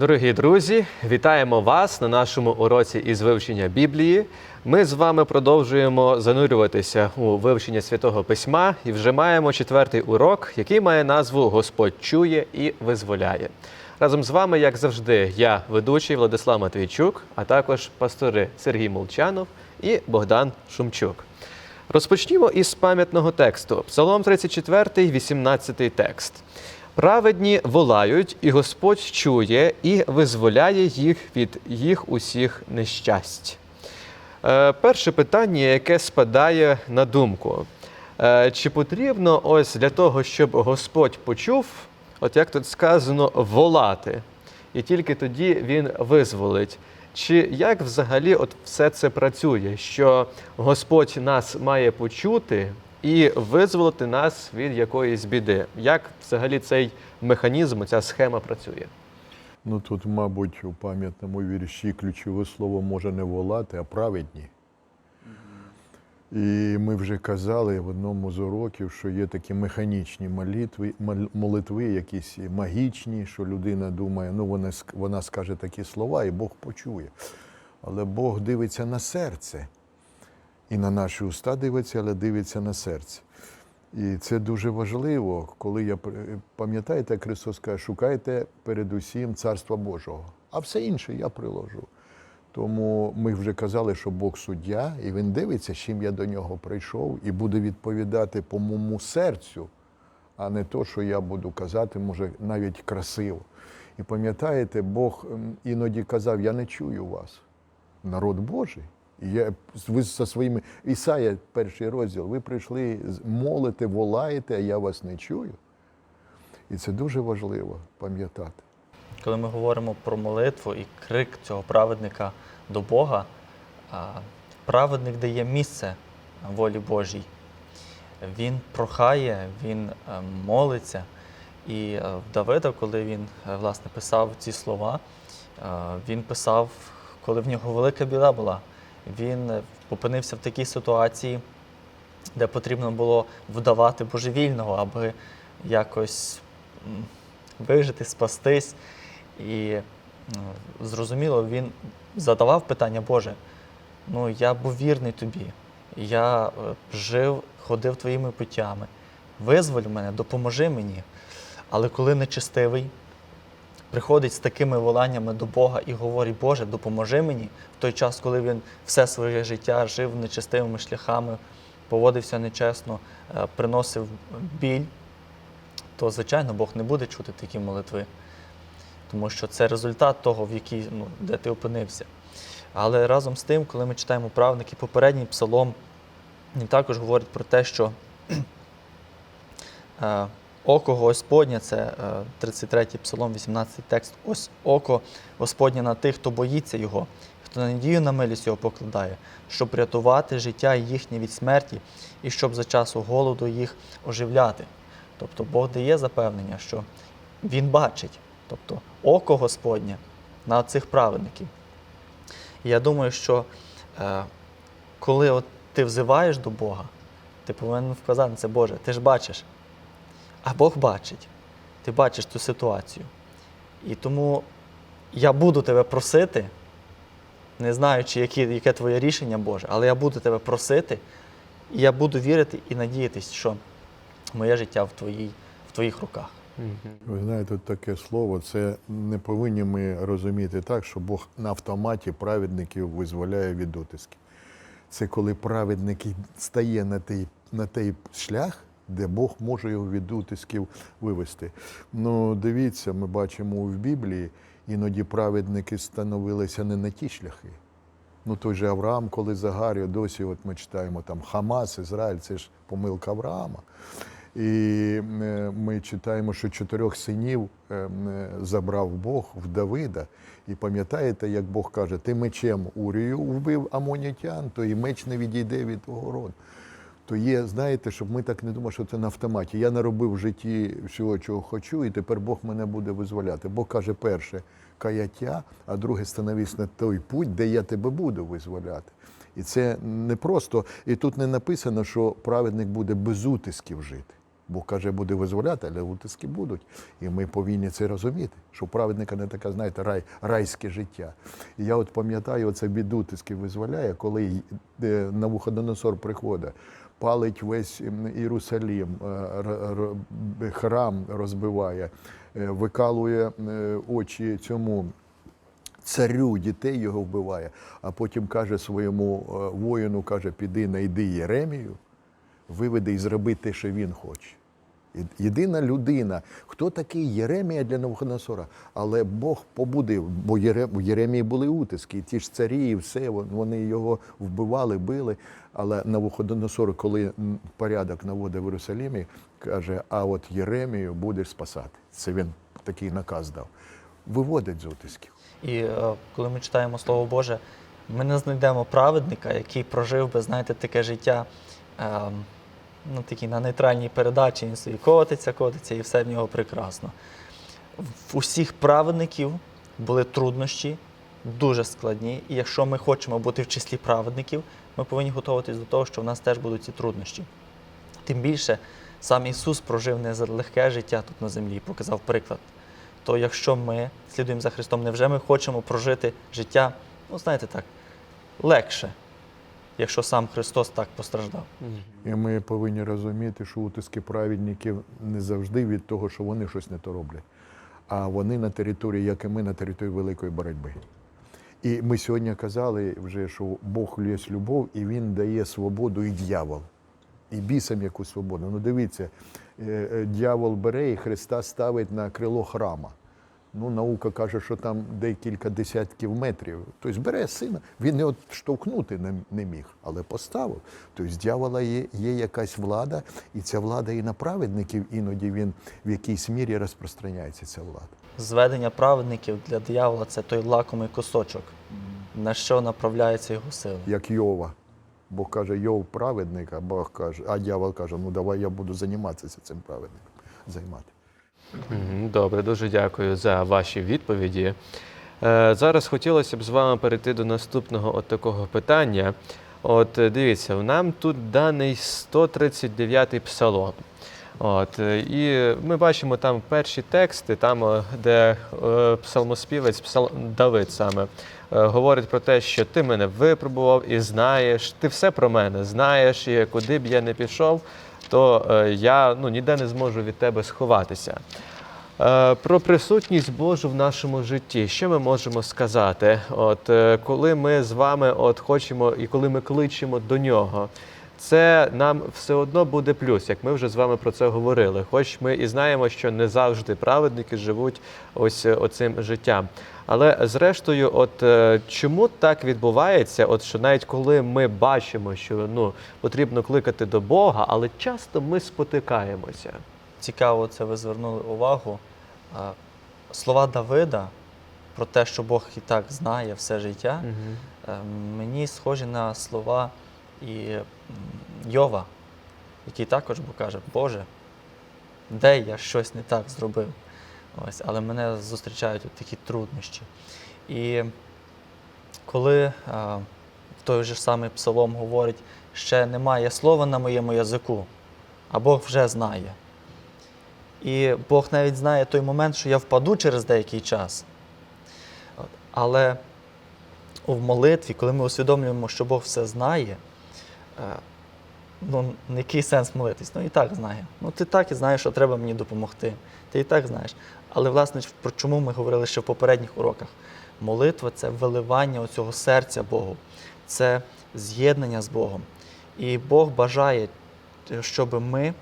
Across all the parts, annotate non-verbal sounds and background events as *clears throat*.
Дорогі друзі, вітаємо вас на нашому уроці із вивчення Біблії. Ми з вами продовжуємо занурюватися у вивчення святого письма і вже маємо четвертий урок, який має назву Господь чує і визволяє. Разом з вами, як завжди, я, ведучий Владислав Матвійчук, а також пастори Сергій Молчанов і Богдан Шумчук. Розпочнімо із пам'ятного тексту. Псалом 34, 18 текст. Праведні волають, і Господь чує і визволяє їх від їх усіх нещасть. Е, перше питання, яке спадає на думку. Е, чи потрібно ось для того, щоб Господь почув, от як тут сказано, волати, і тільки тоді він визволить? Чи як взагалі от все це працює? Що Господь нас має почути і визволити нас від якоїсь біди? Як взагалі цей механізм, ця схема працює? Ну тут, мабуть, у пам'ятному вірші ключове слово може не волати, а праведні. І ми вже казали в одному з уроків, що є такі механічні молитви, молитви, якісь магічні, що людина думає, ну вона, вона скаже такі слова, і Бог почує. Але Бог дивиться на серце. І на наші уста дивиться, але дивиться на серце. І це дуже важливо, коли я пам'ятаєте, Христос каже, шукайте передусім Царства Божого, а все інше я приложу. Тому ми вже казали, що Бог суддя, і він дивиться, чим я до нього прийшов, і буде відповідати по моєму серцю, а не то, що я буду казати, може, навіть красиво. І пам'ятаєте, Бог іноді казав: Я не чую вас, народ Божий. Я ви зі своїми Ісая, перший розділ, ви прийшли молите, волаєте, а я вас не чую. І це дуже важливо пам'ятати. Коли ми говоримо про молитву і крик цього праведника до Бога, праведник дає місце волі Божій. Він прохає, він е, молиться. І е, в Давида, коли він е, власне писав ці слова, він писав, коли в нього велика біда була. Він опинився в такій ситуації, де потрібно було вдавати божевільного, аби якось вижити, спастись. І ну, зрозуміло, він задавав питання, Боже, ну я був вірний тобі, я е, жив, ходив твоїми путями. Визволь мене, допоможи мені. Але коли нечестивий приходить з такими воланнями до Бога і говорить, Боже, допоможи мені в той час, коли він все своє життя жив нечестивими шляхами, поводився нечесно, е, приносив біль, то, звичайно, Бог не буде чути такі молитви тому що це результат того, в якій, ну, де ти опинився. Але разом з тим, коли ми читаємо правники, попередній псалом, він також говорить про те, що *clears throat* е, око Господнє, це е, 33 псалом, 18 текст, ось око Господнє на тих, хто боїться Його, хто надію на милість Його покладає, щоб рятувати життя їхнє від смерті і щоб за часу голоду їх оживляти. Тобто Бог дає запевнення, що Він бачить, тобто око Господнє на цих праведників. Я думаю, що е, коли от ти взиваєш до Бога, ти повинен вказати це, Боже, ти ж бачиш. А Бог бачить. Ти бачиш цю ситуацію. І тому я буду тебе просити, не знаючи, які, яке твоє рішення Боже, але я буду тебе просити, і я буду вірити і надіятись, що моє життя в, твоїй, в твоїх руках. Ви знаєте, таке слово, це не повинні ми розуміти так, що Бог на автоматі праведників визволяє від утисків. Це коли праведник стає на той, на той шлях, де Бог може його від утисків вивести. Ну, дивіться, ми бачимо в Біблії, іноді праведники становилися не на ті шляхи. Ну, той же Авраам, коли загарює, досі от ми читаємо там Хамас, Ізраїль, це ж помилка Авраама. І е, ми читаємо, що чотирьох синів е, е, забрав Бог в Давида. І пам'ятаєте, як Бог каже, ти мечем Урію вбив амонітян, то і меч не відійде від твого. То є, знаєте, щоб ми так не думали, що це на автоматі. Я наробив в житті всього, чого хочу, і тепер Бог мене буде визволяти. Бог каже, перше каяття, а друге становись на той путь, де я тебе буду визволяти. І це не просто, і тут не написано, що праведник буде без утисків жити. Бог каже, буде визволяти, але утиски будуть. І ми повинні це розуміти, що у праведника не таке, знаєте, рай, райське життя. І я от пам'ятаю, це від утисків визволяє, коли е, Навуходоносор приходить, палить весь Єрусалім, е, храм розбиває, е, викалує е, очі цьому царю дітей його вбиває, а потім каже своєму воїну, каже, піди найди Єремію, виведи і зроби те, що він хоче. Єдина людина, хто такий Єремія для Навуходоносора, але Бог побудив, бо у Єремії були утиски, ті ж царі, і все, вон- вони його вбивали, били. Але Навуходоносор, коли порядок наводив в Єрусалимі, каже, а от Єремію будеш спасати. Це він такий наказ дав. Виводить з утисків. І е, коли ми читаємо Слово Боже, ми не знайдемо праведника, який прожив би, знаєте, таке життя е, ну, такій на нейтральній передачі, він собі котиться, котиться, і все в нього прекрасно. В усіх праведників були труднощі, дуже складні. І якщо ми хочемо бути в числі праведників, ми повинні готуватись до того, що в нас теж будуть ці труднощі. Тим більше сам Ісус прожив не легке життя тут на землі і показав приклад. То якщо ми слідуємо за Христом, невже ми хочемо прожити життя, ну знаєте так, легше, якщо сам Христос так постраждав? І ми повинні розуміти, що утиски праведників не завжди від того, що вони щось не то роблять, а вони на території, як і ми, на території великої боротьби. І ми сьогодні казали вже, що Бог є любов, і Він дає свободу і дьявол. І бісам яку свободу. Ну дивіться, е, е, дьявол бере і Христа ставить на крило храма. Ну, наука каже, що там декілька десятків метрів. Тобто бере сина, він не штовхнути не, не міг, але поставив. Тобто з дьявола є, є якась влада, і ця влада і на праведників іноді він в якійсь мірі розпространяється, ця влада. Зведення праведників для диявола це той лакомий кусочок, на що направляється його сила. Як Йова. Бог каже, Йов праведник, а Бог каже, а дьявол каже, ну давай я буду займатися цим праведником. Займати. Добре, дуже дякую за ваші відповіді. Е, Зараз хотілося б з вами перейти до наступного от такого питання. От е, дивіться, нам тут даний 139-й псалом. От, е, і ми бачимо там перші тексти, там, де псалмоспівець, псал... Давид саме, говорить про те, що ти мене випробував і знаєш, ти все про мене знаєш, і куди б я не пішов, то е, я ну, ніде не зможу від тебе сховатися. Е, Про присутність Божу в нашому житті, що ми можемо сказати? От е, коли ми з вами от хочемо і коли ми кличемо до нього, це нам все одно буде плюс, як ми вже з вами про це говорили. Хоч ми і знаємо, що не завжди праведники живуть ось е, оцим життям. Але зрештою, от е, чому так відбувається? От що навіть коли ми бачимо, що ну потрібно кликати до Бога, але часто ми спотикаємося. Цікаво, це ви звернули увагу. Слова Давида про те, що Бог і так знає все життя, е, мені схожі на слова і Йова, який також каже, Боже, де я щось не так зробив. Ось, але мене зустрічають от такі труднощі. І коли а, той же самий псалом говорить, ще немає слова на моєму язику, а Бог вже знає. І Бог навіть знає той момент, що я впаду через деякий час. Але в молитві, коли ми усвідомлюємо, що Бог все знає, е, ну, який сенс молитись? Ну і так знає. Ну ти так і знаєш, що треба мені допомогти. Ти і так знаєш. Але, власне, про чому ми говорили ще в попередніх уроках? Молитва це виливання оцього серця Богу, це з'єднання з Богом. І Бог бажає, щоб ми,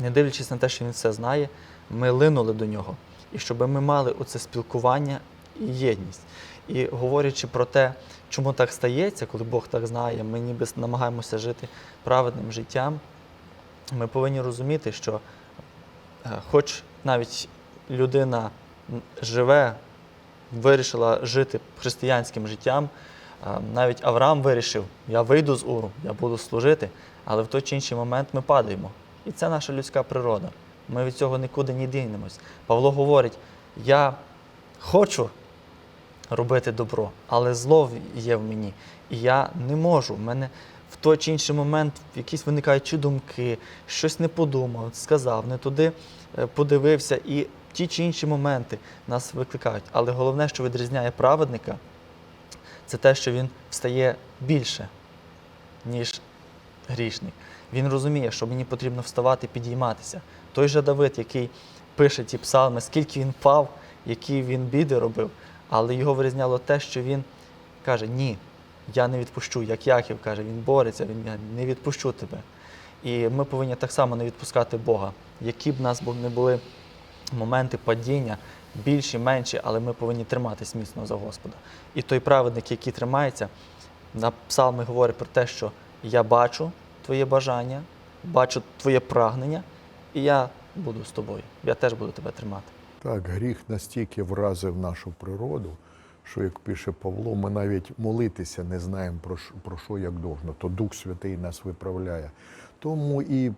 не дивлячись на те, що Він все знає, ми линули до нього. І щоб ми мали оце спілкування і єдність. І говорячи про те, чому так стається, коли Бог так знає, ми ніби намагаємося жити праведним життям, ми повинні розуміти, що е, хоч навіть людина живе, вирішила жити християнським життям, е, навіть Авраам вирішив, я вийду з Уру, я буду служити, але в той чи інший момент ми падаємо. І це наша людська природа. Ми від цього нікуди не дінемось. Павло говорить: я хочу робити добро, але зло є в мені. І я не можу. В мене в той чи інший момент якісь виникають чи думки, щось не подумав, сказав, не туди е, подивився, і ті чи інші моменти нас викликають. Але головне, що відрізняє праведника, це те, що він встає більше, ніж грішник. Він розуміє, що мені потрібно вставати, підійматися. Той же Давид, який пише ті псалми, скільки він пав, які він біди робив, але його вирізняло те, що він каже: Ні, я не відпущу. Як Яків каже, він бореться, він я не відпущу тебе. І ми повинні так само не відпускати Бога. Які б нас не були моменти падіння, більші, менші, але ми повинні триматись міцно за Господа. І той праведник, який тримається, на псалми говорить про те, що я бачу твоє бажання, бачу твоє прагнення, і я буду з тобою. Я теж буду тебе тримати. Так, гріх настільки вразив нашу природу, що, як пише Павло, ми навіть молитися не знаємо про що, про що як должно, то Дух Святий нас виправляє. Тому і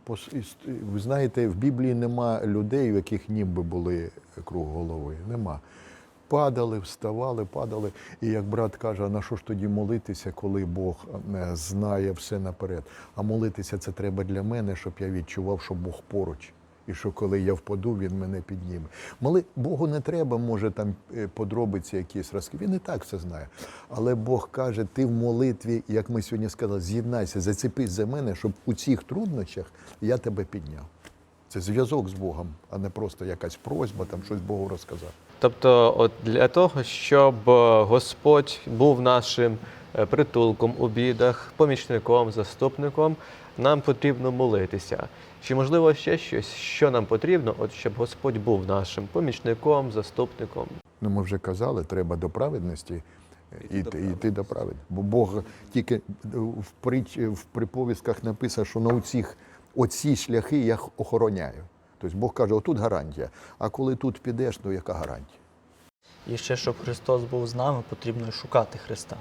ви знаєте, в Біблії нема людей, у яких ніби були круг голови. Нема. Падали, вставали, падали. І як брат каже, на що ж тоді молитися, коли Бог е, знає все наперед? А молитися це треба для мене, щоб я відчував, що Бог поруч. І що коли я впаду, він мене підніме. Моли Богу не треба, може там е, подробиці якісь розки. Він і так все знає. Але Бог каже: ти в молитві, як ми сьогодні сказали, з'єднайся, зацепись за мене, щоб у цих труднощах я тебе підняв. Це зв'язок з Богом, а не просто якась просьба, там щось Богу розказати. Тобто, от для того, щоб е, Господь був нашим притулком у бідах, помічником, заступником, нам потрібно молитися. Чи можливо ще щось, що нам потрібно, от щоб Господь був нашим помічником, заступником? Ну, ми вже казали, треба до праведності е, йти, до праведності. Бо Бог тільки в, притч, в приповістках написано, що на оцих, оці шляхи я охороняю. Тобто Бог каже, отут гарантія. А коли тут підеш, то яка гарантія? І ще, щоб Христос був з нами, потрібно шукати Христа.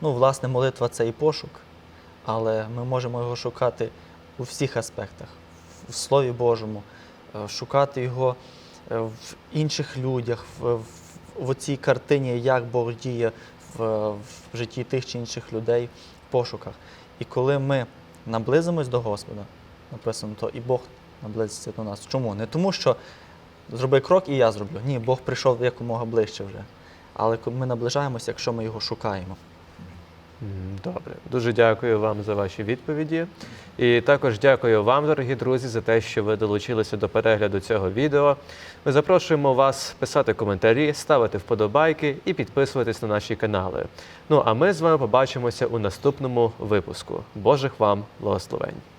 Ну, власне, молитва це і пошук, але ми можемо його шукати у всіх аспектах, в Слові Божому, е, шукати його е, в інших людях, в, в, цій картині, як Бог діє в, в житті тих чи інших людей в пошуках. І коли ми наблизимось до Господа, написано, то і Бог наблизиться до нас. Чому? Не тому, що зроби крок і я зроблю. Ні, Бог прийшов якомога ближче вже. Але ми наближаємося, якщо ми його шукаємо. Добре, дуже дякую вам за ваші відповіді. І також дякую вам, дорогі друзі, за те, що ви долучилися до перегляду цього відео. Ми запрошуємо вас писати коментарі, ставити вподобайки і підписуватись на наші канали. Ну а ми з вами побачимося у наступному випуску. Божих вам благословень!